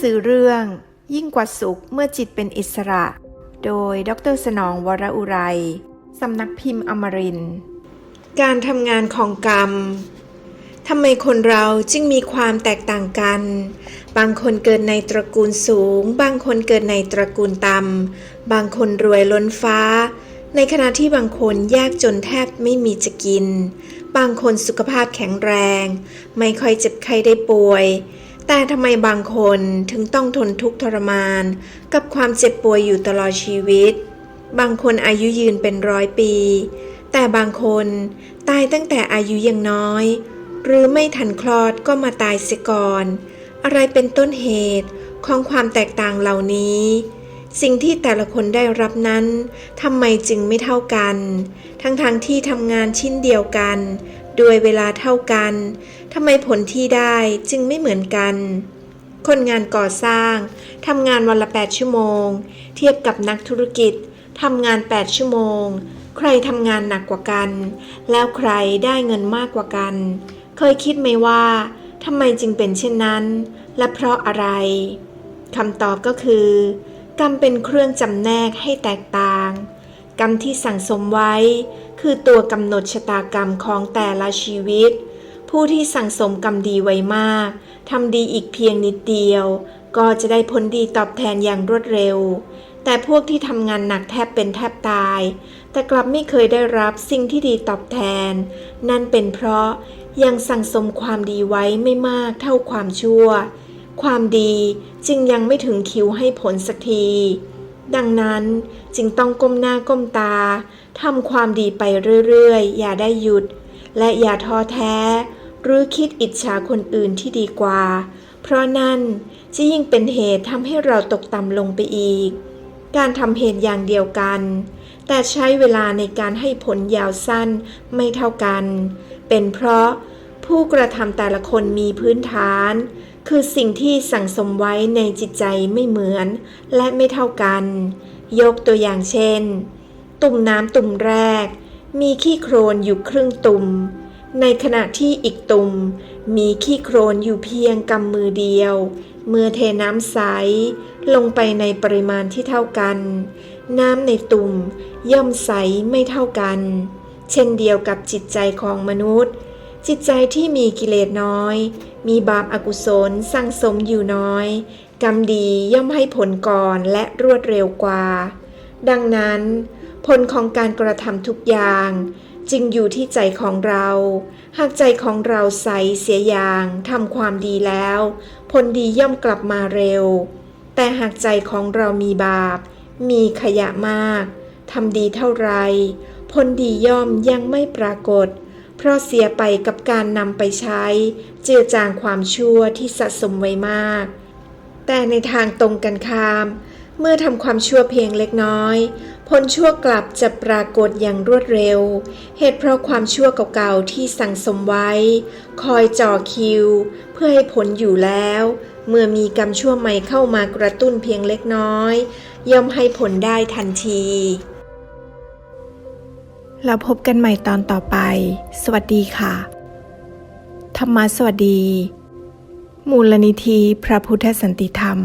สือเรื่อง ยิ่งกว่าสุขเมื่อจิตเป็นอิสระ โดยดรสนองวรอุไรสำนักพิมพ์อมรินการทำงานของกรรมทำไมคนเราจึงมีความแตกต่างกัน บางคนเกิดในตระกูลสูง บางคนเกิดในตระกูลต่ำ บางคนรวยล้นฟ้า ในขณะที่บางคนยากจนแทบไม่มีจะกิน บางคนสุขภาพแข็งแรง ไม่ค่อยเจ็บไข้ได้ป่วย แต่ทำไมบางคนถึงต้องทนทุกข์ทรมาน กับความเจ็บป่วยอยู่ตลอดชีวิต บางคนอายุยืนเป็นร้อยปี แต่บางคนตายตั้งแต่อายุยังน้อย หรือไม่ทันคลอดก็มาตายเสียก่อน อะไรเป็นต้นเหตุของความแตกต่างเหล่านี้ สิ่งที่แต่ละคนได้รับนั้นทำไมจึงไม่เท่ากัน ทั้งๆทที่ทำงานชิ้นเดียวกัน ด้วยเวลาเท่ากันทำไมผลที่ได้จึงไม่เหมือนกัน คนงานก่อสร้างทำงานวันละ 8 ชั่วโมง เทียบกับนักธุรกิจทำงาน 8 ชั่วโมง ใครทำงานหนักกว่ากัน แล้วใครได้เงินมากกว่ากัน เคยคิดไหมว่าทำไมจึงเป็นเช่นนั้น และเพราะอะไรคำตอบก็คือ กรรมเป็นเครื่องจำแนกให้แตกต่าง กรรมที่สั่งสมไว้ คือตัวกำหนดชะตากรรมของแต่ละชีวิต ผู้ที่สั่งสมกรรมดีไว้มากทำดีอีกเพียงนิดเดียว ก็จะได้ผลดีตอบแทนอย่างรวดเร็ว แต่พวกที่ทำงานหนักแทบเป็นแทบตาย แต่กลับไม่เคยได้รับสิ่งที่ดีตอบแทน นั่นเป็นเพราะยังสั่งสมความดีไว้ไม่มากเท่าความชั่ว ความดีจึงยังไม่ถึงคิวให้ผลสักที ดังนั้นจึงต้องก้มหน้าก้มตาทำความดีไปเรื่อยๆ อย่าได้หยุด และอย่าท้อแท้ หรือคิดอิจฉาคนอื่นที่ดีกว่า เพราะนั่นจะยิ่งเป็นเหตุทำให้เราตกต่ำลงไปอีก การทำเหตุอย่างเดียวกัน แต่ใช้เวลาในการให้ผลยาวสั้นไม่เท่ากัน เป็นเพราะผู้กระทำแต่ละคนมีพื้นฐาน คือสิ่งที่สั่งสมไว้ในจิตใจไม่เหมือน และไม่เท่ากัน ยกตัวอย่างเช่น ตุ่มน้ำตุ่มแรก มีขี้โครนอยู่ครึ่งตุ่ม ในขณะที่อีกตุ่ม มีขี้โครนอยู่เพียงกำมือเดียว เมื่อเทน้ำใส ลงไปในปริมาณที่เท่ากัน น้ำในตุ่มย่อมใสไม่เท่ากัน เช่นเดียวกับจิตใจของมนุษย์ จิตใจที่มีกิเลสน้อย มีบาปอากุศลสั่งสมอยู่น้อย กรรมดีย่อมให้ผลก่อนและรวดเร็วกว่า ดังนั้น ผลของการกระทำทุกอย่าง จึงอยู่ที่ใจของเรา หากใจของเราใสเสียอย่างทำความดีแล้ว ผลดีย่อมกลับมาเร็ว แต่หากใจของเรามีบาป มีขยะมากทำดีเท่าไร ผลดีย่อมยังไม่ปรากฏ เพราะเสียไปกับการนำไปใช้ เจือจางความชั่วที่สะสมไว้มาก แต่ในทางตรงกันข้าม เมื่อทำความชั่วเพียงเล็กน้อยผลชั่วกลับจะปรากฏอย่างรวดเร็ว เหตุเพราะความชั่วเก่าๆที่สั่งสมไว้ คอยจ่อคิว เพื่อให้ผลอยู่แล้ว เมื่อมีกรรมชั่วใหม่เข้ามากระตุ้นเพียงเล็กน้อย ย่อมให้ผลได้ทันที แล้วพบกันใหม่ตอนต่อไป สวัสดีค่ะ ธรรมะสวัสดี มูลนิธิพระพุทธสันติธรรม